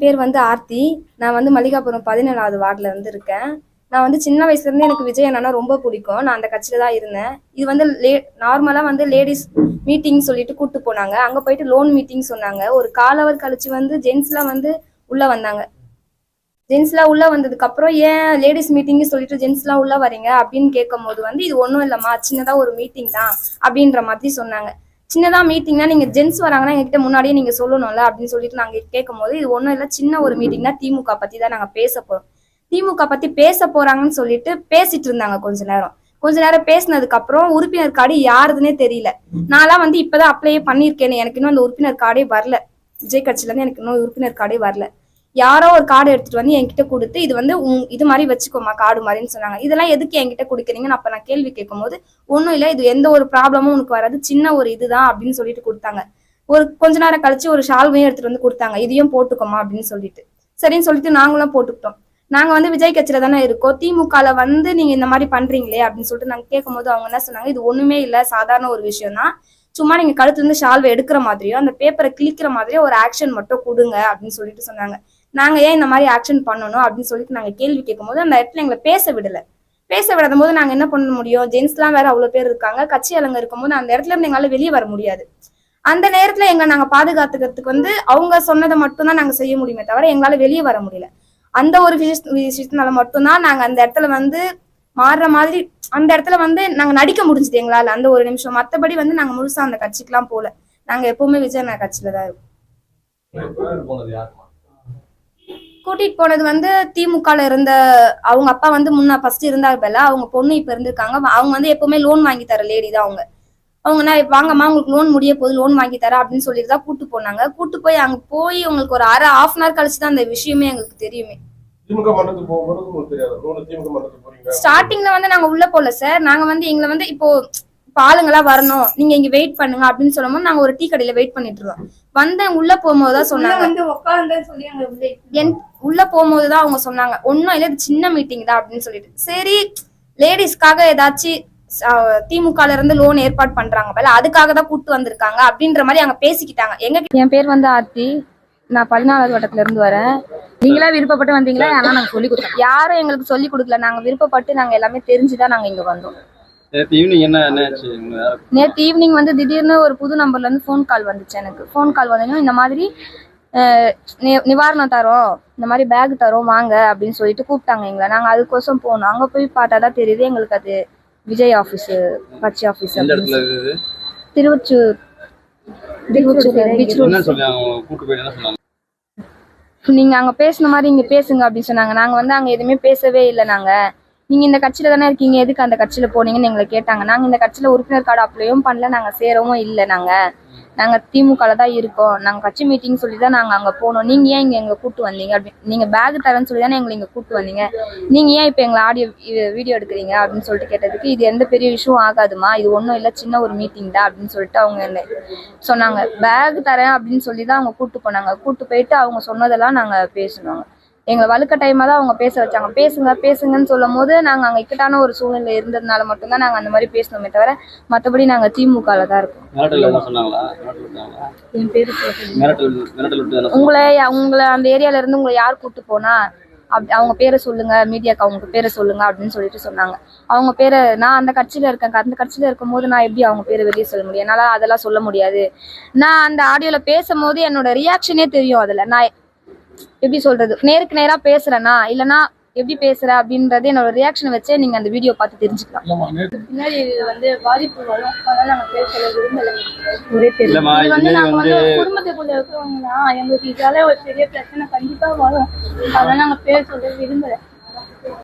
பேர் வந்து ஆர்த்தி. நான் வந்து மல்லிகாபுரம் பதினேழாவது வார்டில் இருந்து இருக்கேன். நான் வந்து சின்ன வயசுல இருந்து எனக்கு விஜய் அண்ணா ரொம்ப பிடிக்கும். நான் அந்த கட்சியில தான் இருந்தேன். இது வந்து லே நார்மலாக வந்து லேடிஸ் மீட்டிங் சொல்லிட்டு கூட்டு போனாங்க. அங்கே போயிட்டு லோன் மீட்டிங் சொன்னாங்க. ஒரு கால் ஹவர் கழிச்சு வந்து ஜென்ஸ்லாம் வந்து உள்ள வந்தாங்க. ஜென்ஸ்லாம் உள்ள வந்ததுக்கு அப்புறம் ஏன் லேடிஸ் மீட்டிங் சொல்லிட்டு ஜென்ஸ்லாம் உள்ள வரீங்க அப்படின்னு கேட்கும் போது வந்து இது ஒன்றும் இல்லைம்மா சின்னதா ஒரு மீட்டிங் தான் அப்படின்ற மாதிரி சொன்னாங்க. சின்னதாக மீட்டிங்னா நீங்கள் ஜென்ஸ் வராங்கன்னா எங்ககிட்ட முன்னாடியே நீங்கள் சொல்லணும்ல அப்படின்னு சொல்லிட்டு நாங்கள் கேட்கும் போது இது ஒன்றும் இல்லை சின்ன ஒரு மீட்டிங்னா திமுக பற்றி தான் நாங்கள் பேச போகிறோம் திமுக பற்றி பேச போகிறாங்கன்னு சொல்லிட்டு பேசிட்டு இருந்தாங்க கொஞ்ச நேரம். கொஞ்ச நேரம் பேசினதுக்கு அப்புறம் உறுப்பினர் கார்டு யாருதுன்னே தெரியல. நான்லாம் வந்து இப்பதான் அப்ளையே பண்ணியிருக்கேன் எனக்கு இன்னும் அந்த உறுப்பினர் கார்டே வரல. விஜய் கட்சியில இருந்து எனக்கு இன்னும் உறுப்பினர் கார்டே வரல. யாரோ ஒரு கார்டு எடுத்துட்டு வந்து என்கிட்ட கொடுத்து இது வந்து உன்- இது மாதிரி வச்சுக்கோமா கார்டு மாதிரின்னு சொன்னாங்க. இதெல்லாம் எதுக்கு என்கிட்ட கொடுக்குறீங்கன்னு அப்ப நான் கேள்வி கேட்கும் போது ஒன்றும் இல்லை இது எந்த ஒரு ப்ராப்ளமும் உனக்கு வராது. சின்ன ஒரு இதுதான் அப்படின்னு சொல்லிட்டு கொடுத்தாங்க. ஒரு கொஞ்ச நேரம் கழிச்சு ஒரு ஷால்வையும் எடுத்துட்டு வந்து கொடுத்தாங்க. இதையும் போட்டுக்கோமா அப்படின்னு சொல்லிட்டு. சரின்னு சொல்லிட்டு நாங்களும் போட்டுக்கிட்டோம். நாங்க வந்து விஜய் கட்சியில தானே இருக்கோம். திமுகல வந்து நீங்க இந்த மாதிரி பண்றீங்களே அப்படின்னு சொல்லிட்டு நாங்க கேட்கும்போது அவங்க என்ன சொன்னாங்க இது ஒண்ணுமே இல்ல சாதாரண ஒரு விஷயம் தான் சும்மா நீங்க கழுத்துல இருந்து ஷால்வை எடுக்கிற மாதிரியோ அந்த பேப்பரை கிழிக்கிற மாதிரியோ ஒரு ஆக்ஷன் மட்டும் கொடுங்க அப்படின்னு சொல்லிட்டு சொன்னாங்க. நாங்க ஏன் இந்த மாதிரி ஆக்ஷன் பண்ணணும் அப்படின்னு சொல்லிட்டு நாங்க கேள்வி கேட்கும்போது அந்த இடத்துல எங்களை பேச விடல. பேச விடாத போது நாங்க என்ன பண்ண முடியும்? ஜென்ஸ்லாம் வேற அவ்வளவு பேர் இருக்காங்க. கட்சி அலங்க இருக்கும்போது அந்த இடத்துல இருந்து எங்களால வெளியே வர முடியாது. அந்த நேரத்துல எங்க நாங்க பாதுகாத்துக்கிறதுக்கு வந்து அவங்க சொன்னதை மட்டும்தான் நாங்கள் நாங்க செய்ய முடியுமே தவிர எங்களால வெளியே வர முடியல. அந்த ஒரு விஷய விஷயத்தினால மட்டும்தான் நாங்க அந்த இடத்துல வந்து மாறுற மாதிரி அந்த இடத்துல வந்து நாங்க நடிக்க முடிஞ்சது எங்களால. அந்த ஒரு நிமிஷம். மத்தபடி வந்து நாங்க முழுசா அந்த கட்சிக்கெல்லாம் போல. நாங்க எப்பவுமே விஜய் நான் கட்சியில தான் இருக்கோம் கூட்டிட்டு போனது வந்து திமுகல இருந்த அவங்க அப்பா வந்து முன்ன ஃபர்ஸ்ட் இருந்தாங்கல்ல அவங்க பொண்ணு இப்ப இருந்திருக்காங்க. அவங்க வந்து எப்பவுமே லோன் வாங்கி தர லேடி தான் அவங்க. அவங்க என்ன வாங்கம்மா உங்களுக்கு லோன் முடிய போது லோன் வாங்கி தரேன் அப்படின்னு சொல்லிட்டு தான் கூட்டு போனாங்க. கூட்டு போய் அங்க போய் உங்களுக்கு ஒரு அரை ஹாஃப் அன் ஹவர் கழிச்சு தான் அந்த விஷயமே எங்களுக்கு தெரியுமே. ஸ்டார்டிங்ல வந்து நாங்க உள்ள போல சார் நாங்க வந்து எங்களை வந்து இப்போ இப்போ ஆளுங்களா வரணும். நீங்க இங்க வெயிட் பண்ணுங்க அப்படின்னு சொல்லும்போது நாங்க ஒரு டீ கடையில வெயிட் பண்ணிட்டு இருக்கோம் வந்தேன் உள்ள போகும்போது தான் சொன்னாங்க. வந்து உட்கார்ந்து சொல்லி அங்க வந்து என் உள்ள போகும்போது தான் அவங்க சொன்னாங்க. ஒன்றும் இல்லை இது சின்ன மீட்டிங் தான் அப்படின்னு சொல்லிட்டு. சரி லேடிஸ்க்காக ஏதாச்சும் திமுகல இருந்து லோன் ஏற்பாடு பண்றாங்க போல அதுக்காக தான் கூட்டு வந்திருக்காங்க அப்படின்ற மாதிரி அங்க பேசிக்கிட்டாங்க. எங்க என் பேர் வந்து ஆர்த்தி. நான் பதினாலாவது வட்டத்துல இருந்து வரேன். நீங்களா விருப்பப்பட்டு வந்தீங்களா? ஆனா நாங்க சொல்லி கொடுத்தோம். யாரும் எங்களுக்கு சொல்லி கொடுக்கல. நாங்க விருப்பப்பட்டு நாங்க எல்லாமே தெரிஞ்சுதான் நாங்க இங்க வந்தோம். நேற்று ஈவினிங் வந்து திடீர்னு ஒரு புது நம்பர்ல இருந்து ஃபோன் கால் வந்துச்சு எனக்கு. ஃபோன் கால் வந்தோடனே இந்த மாதிரி நிவாரணம் தரோம் இந்த மாதிரி பேக் தரோம் வாங்க அப்படின்னு சொல்லிட்டு கூப்பிட்டாங்க எங்களை. நாங்க அதுக்கோசம் போனோம். அங்க போய் பார்த்தா தான் தெரியுது எங்களுக்கு அது விஜய் ஆஃபீஸ் கட்சி ஆஃபீஸ் எந்த இடத்துல இருக்குது? திருவொச்சூர் திருவொச்சூர் நீங்க அங்க பேசுன மாதிரி இங்க பேசுங்க அப்படின்னு சொன்னாங்க. நாங்க வந்து அங்க எதுவுமே பேசவே இல்லை நாங்க. நீங்க இந்த கட்சியில தானே இருக்கீங்க எதுக்கு அந்த கட்சியில போனீங்கன்னு எங்களை கேட்டாங்க. நாங்க இந்த கட்சியில உறுப்பினர் கார்டு அப்ளையும் பண்ணல நாங்க சேரவும் இல்லை நாங்க. நாங்க திமுகல தான் இருக்கோம். நாங்க கட்சி மீட்டிங் சொல்லி தான் நாங்க அங்க போனோம். நீங்க ஏன் இங்க எங்க கூட்டு வந்தீங்க? அப்படின்னு நீங்க பேக் தரேன்னு சொல்லி தானே எங்களை இங்க கூட்டு வந்தீங்க. நீங்க ஏன் இப்ப எங்களை ஆடியோ வீடியோ எடுக்கிறீங்க? அப்படின்னு சொல்லிட்டு கேட்டதுக்கு இது எந்த பெரிய விஷயம் ஆகாதுமா இது ஒன்றும் இல்லை சின்ன ஒரு மீட்டிங் தான் அப்படின்னு சொல்லிட்டு அவங்க என்ன சொன்னாங்க. பேக் தரேன் அப்படின்னு சொல்லி தான் அவங்க கூட்டு போனாங்க. கூட்டு போயிட்டு அவங்க சொன்னதெல்லாம் நாங்க பேசணுங்க எங்களை வழுக்க டைமா தான் அவங்க பேச வச்சாங்க. பேசுங்க பேசுங்கன்னு சொல்லும் போது நாங்க அங்க இக்கட்டான ஒரு சூழ்நிலை இருந்ததுனால மட்டும்தான் நாங்க அந்த மாதிரி பேசணுமே தவிர மத்தபடி நாங்க திமுகல தான் இருக்கோம். என் பேரு உங்களை உங்களை அந்த ஏரியால இருந்து உங்களை யார் கூட்டு போனா அப் அவங்க பேரை சொல்லுங்க மீடியாக்கு அவங்க பேரை சொல்லுங்க அப்படின்னு சொல்லிட்டு சொன்னாங்க. அவங்க பேரை நான் அந்த கட்சியில இருக்கேன். அந்த கட்சியில இருக்கும்போது நான் எப்படி அவங்க பேரை வெளியே சொல்ல முடியும்? என்னால அதெல்லாம் சொல்ல முடியாது. நான் அந்த ஆடியோல பேசும்போது என்னோட ரியாக்ஷனே தெரியும் அதுல. நான் எப்படி சொல்றது? நேருக்கு நேரா பேசுறேனா? இல்லனா எப்படி பேசுறேன் அப்படின்றது என்னோட ரியாக்ஷன் வச்சே நீங்க அந்த வீடியோ பார்த்து தெரிஞ்சுக்கலாம். பின்னாடி வந்து பாதிப்பு வரும். அதனால நாங்க பேச விரும்பல. ஒரே தெரியல இல்லம்மா இது வந்து நாங்க வந்து குடும்பத்துக்குள்ள இருக்கிறவங்கன்னா எங்களுக்கு இதால ஒரு பெரிய பிரச்சனை கண்டிப்பா வரும். அதனால நாங்க பேர் சொல்ல விரும்பல.